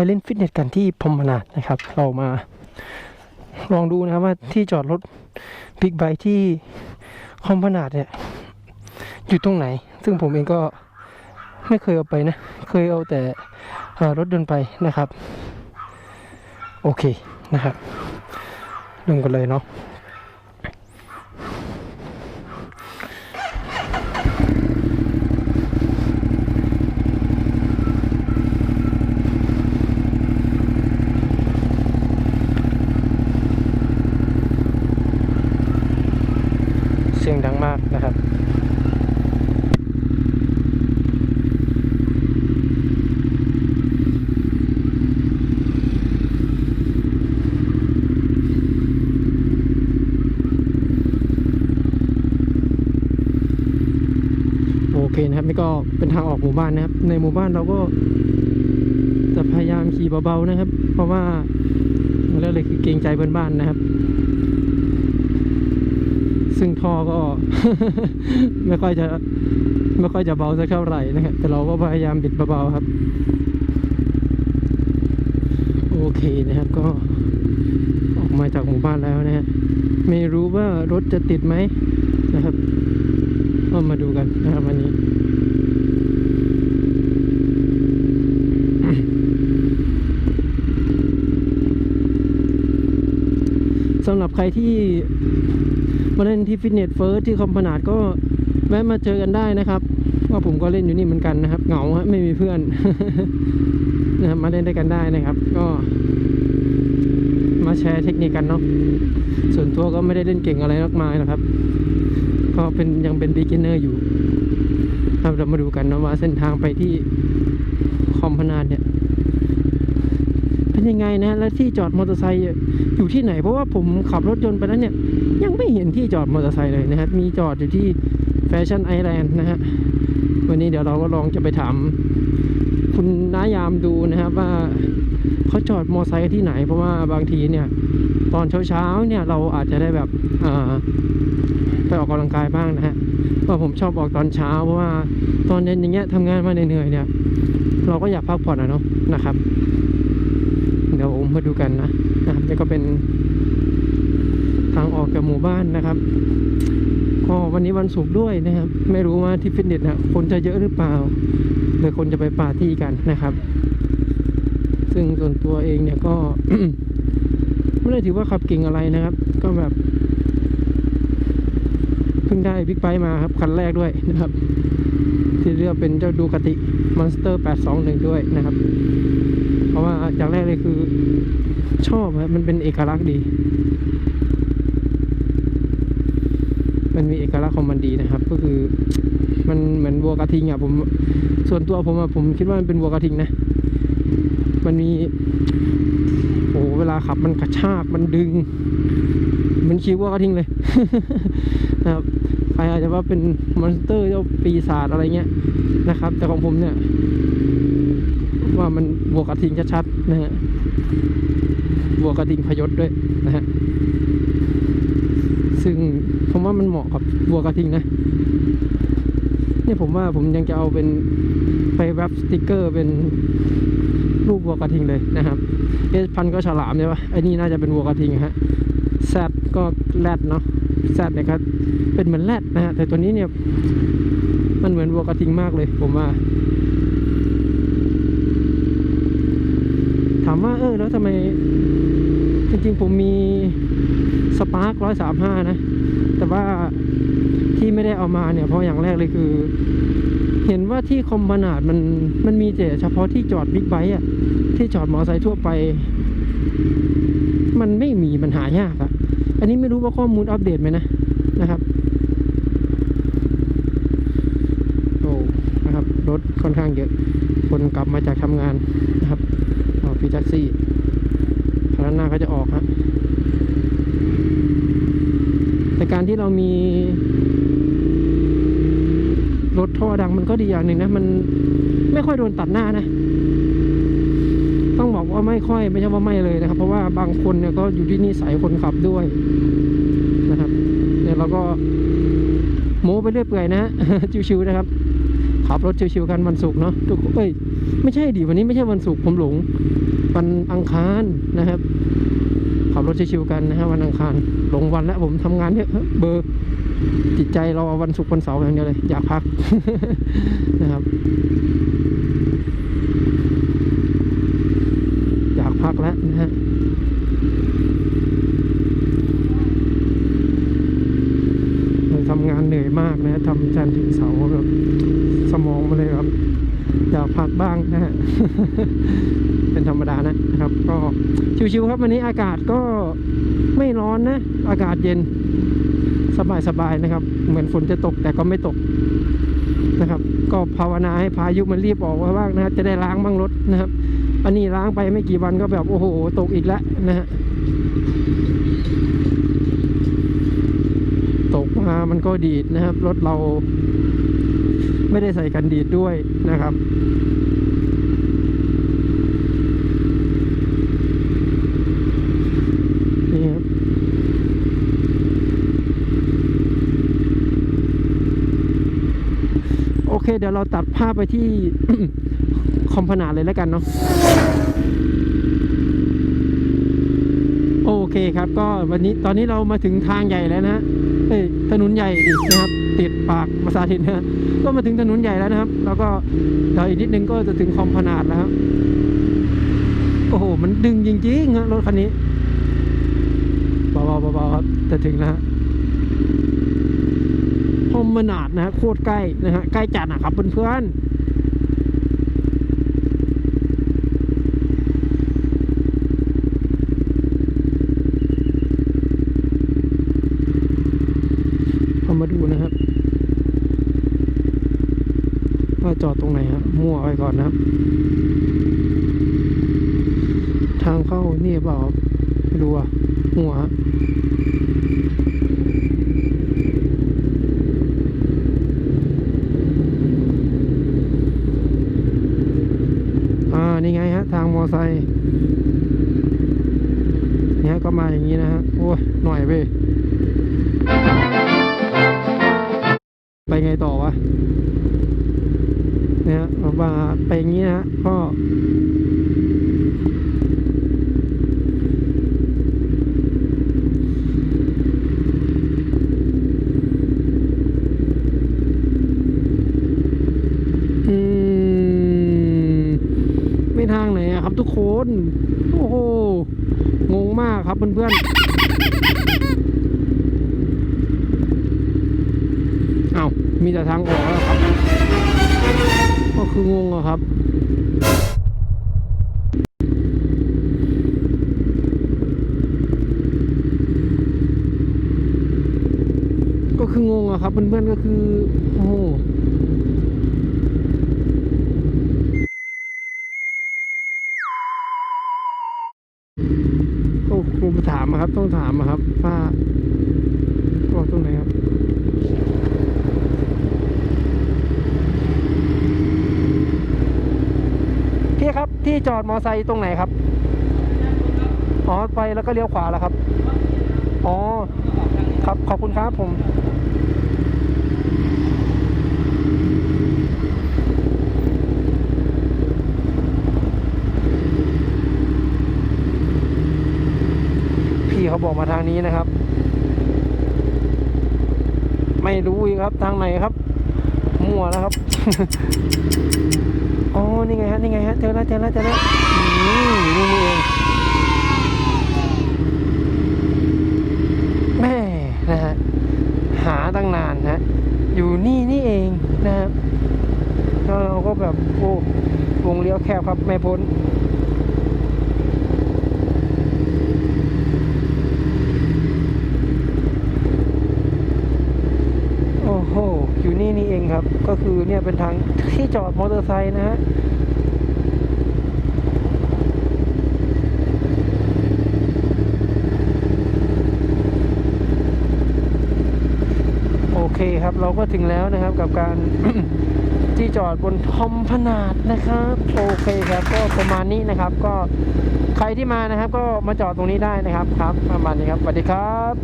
ไปเล่นฟิตเนสกันที่พรมนาดนะครับ เรามาลองดูนะครับว่าที่จอดรถบิ๊กไบค์ที่คอมพนาดเนี่ยอยู่ตรงไหน ซึ่งผมเองก็ไม่เคยเอาไปนะ เคยเอาแต่รถยนต์ไปนะครับ โอเคนะครับลงกันเลยเนาะ สียงดังมากนะครับโอเคนะครับนี่ก็เป็นทางออกหมู่บ้านนะครับ ในหมู่บ้านเราก็จะพยายามขี่เบาๆนะครับ เพราะว่าแล้วเลยคือเกรงใจเพื่อนบ้านนะครับ ซึ่งท่อก็ ไม่ค่อยจะไม่ค่อยจะเบาสักเท่าไหร่นะครับแต่เราก็พยายามบิดเบาๆครับ โอเคนะครับก็ออกมาจากหมู่บ้านแล้วนะฮะไม่รู้ว่ารถจะติดไหมนะครับก็มาดูกันนะครับวันนี้สำหรับใครที่ มาเล่นที่ฟิตเนสเฟิร์สที่คอมพนาดก็แวะมาเจอกันได้นะครับว่าผมก็เล่นอยู่นี่เหมือนกันนะครับ เหงาฮะไม่มีเพื่อนนะครับมาเล่นได้กันได้นะครับ ก็ มาแชร์เทคนิคกันเนาะส่วนตัวก็ไม่ได้เล่นเก่งอะไรมากมายนะครับก็เป็นยังเป็น b ิ g เนอร์อยู่ครับเรามาดูกันนะว่าเส้นทางไปที่คอมพนาดเนี่ย เป็นยังไงนะและที่จอดมอเตอร์ไซค์อยู่ที่ไหน เพราะว่าผมขับรถยนต์ไปแล้วเนี่ย ยังไม่เห็นที่จอดมอเตอร์ไซค์เลยนะครับมีจอดอยู่ที่แฟชั่นไอแลนด์นะฮะวันนี้เดี๋ยวเราก็ลองจะไปถามคุณน้ายามดูนะครับว่าเขาจอดมอเตอร์ไซค์ที่ไหน เพราะว่าบางทีเนี่ย ตอนเช้าๆเนี่ยเราอาจจะได้แบบไปออกกำลังกายบ้างนะฮะเพราะผมชอบออกตอนเช้าเพราะว่าตอนเย็นอย่างเงี้ยทำงานมาเหนื่อยเนี่ย เราก็อยากพักผ่อนอะเนาะนะครับ เดี๋ยวมาดูกันนะนะครับนี่ก็เป็นทางออกจากหมู่บ้านนะครับก็วันนี้วันศุกร์ด้วยนะครับ ไม่รู้ว่าที่ฟิตเนสนะคนจะเยอะหรือเปล่าหรือคนจะไปปาร์ตี้กันนะครับ ซึ่งส่วนตัวเองเนี่ยก็ไม่ได้ถือว่าขับเก่งอะไรนะครับ ก็แบบเพิ่งได้บิ๊กไบค์มาครับคันแรกด้วยนะครับ ที่เรียกเป็นเจ้าดูกติมอนสเตอร์ 821 ด้วยนะครับ ราะว่าอย่างแรกเลยคือชอบครับมันเป็นเอกลักษณ์ดี มันมีเอกลักษณ์ของมันดีนะครับ ก็คือมันเหมือนวัวกระทิงอะผมส่วนตัวผมอะผมคิดว่ามันเป็นวัวกระทิงนะ มันมีโอ้เวลาขับมันกระชากมันดึง มันคิ้ววัวกระทิงเลยนะครับใครอาจจะว่าเป็นมอนสเตอร์เจ้าปีศาจอะไรเงี้ยนะครับ แต่ของผมเนี่ย ว่ามันวัวกระทิงชัดๆนะฮะวัวกระทิงพยศด้วยนะฮะซึ่งผมว่ามันเหมาะกับวัวกระทิงนะเนี่ยผมว่าผมยังจะเอาเป็นไปแรปสติกเกอร์เป็นรูปวัวกระทิงเลยนะครับเอสพันก็ฉลามใช่ปะไอ้นี่น่าจะเป็นวัวกระทิงฮะแซดก็แรดเนาะแซดเนี่ยครับเป็นเหมือนแรดนะฮะแต่ตัวนี้เนี่ยมันเหมือนวัวกระทิงมากเลย ผมว่าามว่าเออแล้วทำไม จริงๆผมมีสปาร์คร้อยสามห้านะ แต่ว่าที่ไม่ได้เอามาเนี่ย เพราะอย่างแรกเลยคือ เห็นว่าที่คอมบานาดมันมันมีแต่เฉพาะที่จอดบิ๊กไบค์อะที่จอดมอเตอร์ไซค์ทั่วไป มันไม่มีมันหายากอะอันนี้ไม่รู้ว่าข้อมูลอัปเดตไหมนะนะครับโอ้นะครับรถค่อนข้างเยอะคนกลับมาจากทำงานนะครับ พี่แท็กซี่คันด้านหน้าเขาจะออกฮะแต่การที่เรามีรถท่อดังมันก็ดีอย่างหนึ่งนะ มันไม่ค่อยโดนตัดหน้านะ ต้องบอกว่าไม่ค่อยไม่ใช่ว่าไม่เลยนะครับ เพราะว่าบางคนเนี่ยก็อยู่ที่นิสัยคนขับด้วยนะครับ เนี่ยเราก็โม้ไปเรื่อยเปื่อยนะฮะชิวๆนะครับ ขับรถชิวๆกันวันศุกร์เนาะทุกเอ้ยไม่ใช่ดิวันนี้ไม่ใช่วันศุกร์ผมหลงวันอังคารนะครับขับรถชิวๆกันนะฮะวันอังคารหลงวันแล้วผมทำงานเยอะเบอร์จิตใจเรอาวันศุกร์วันเสาร์อย่างเดียวเลยอยากพักนะครับ อยากพักแล้วนะฮะเราทำงานเหนื่อยมากนะทำจันทร์ถึงเสาร์แบบสมองมาเลยครับ อยากพักบ้างนะฮะ เป็นธรรมดานะนะครับ ก็ ชิวๆครับวันนี้อากาศก็ไม่ร้อนนะ อากาศเย็นสบายๆนะครับ เหมือนฝนจะตกแต่ก็ไม่ตกนะครับ ก็ภาวนาให้พายุมันรีบออกมาบ้างนะครับจะได้ล้างบ้างรถนะครับ อันนี้ล้างไปไม่กี่วันก็แบบโอ้โหตกอีกแล้วนะฮะตกมามันก็ดีดนะครับ รถเราไม่ได้ใส่กันดีดด้วยนะครับ นี่ครับ โอ เคเดี๋ยวเราตัดภาพไปที่ คอมพนาเลยแล้วกันเนาะโอเคครับก็วันนี้ตอนนี้เรามาถึงทางใหญ่แล้วนะฮะเอ้ยถนนใหญ่นะครับ ติดปากภาษาถิ่นนะฮะก็มาถึงถนนใหญ่แล้วนะครับ แล้วก็เดี๋ยวอีกนิดนึงก็จะถึงคอมพนาดแล้วครับโอ้โห มันดึงจริงๆฮะรถคันนี้เบาๆเบาๆครับจะถึงแล้วฮะ คอมนาดนะฮะโคตรใกล้นะฮะใกล้จัดนะครับเพื่อนๆเอามาดูนะครับว่าจอดตรงไหนครับมั่วไปก่อนนะครับ ทางเข้านี่เปล่าครับไม่รู้อะหัวฮะอ่า นี่ไงฮะ ทางมอ ไซค์เนี่ยก็มาอย่างนี้นะฮะโอ้ยหน่อยเว้ยไปไงต่อวะเนี่ยมาไปอย่างนี้นะฮะก็อืมไม่ ทางไหนครับทุกคน โอ้โห งงมากครับเพื่อนๆ เอ้ามีแต่ทางออกแล้วครับ ก็คืองงอะครับก็คืองงอะครับเพื่อนๆก็คือ โอ้ ต้องถามอะครับว่าบอกตรงไหนครับพี่ครับที่จอดมอไซค์ตรงไหนครับอ๋อไปแล้วก็เลี้ยวขวาแล้วครับ อ๋อ ครับขอบคุณครับผม พี่เขาบอกมาทาง นี้นะครับ ไม่รู้อีกครับทางไหนครับ มั่วแล้วครับอ๋อนี่ไงฮะนี่ไงฮะเจอแล้วเจอแล้วเจอแล้วนี่นี่เองแม่นะฮะหาตั้งนานฮะอยู่นี่นี่เองนะครับแล้วเราก็แบบโอ้วงเลี้ยวแคบครับไม่พ้น โอ้โห อยู่ นี่นี่เองครับ ก็คือเนี่ยเป็นทางที่จอดมอเตอร์ไซค์นะฮะโอเคครับเราก็ถึงแล้วนะครับกับการที่จอดบนทอมพนาดนะครับ โอเคครับก็ประมาณนี้นะครับ ก็ใครที่มานะครับ ก็มาจอดตรงนี้ได้นะครับครับประมาณนี้ครับสวัสดีครับ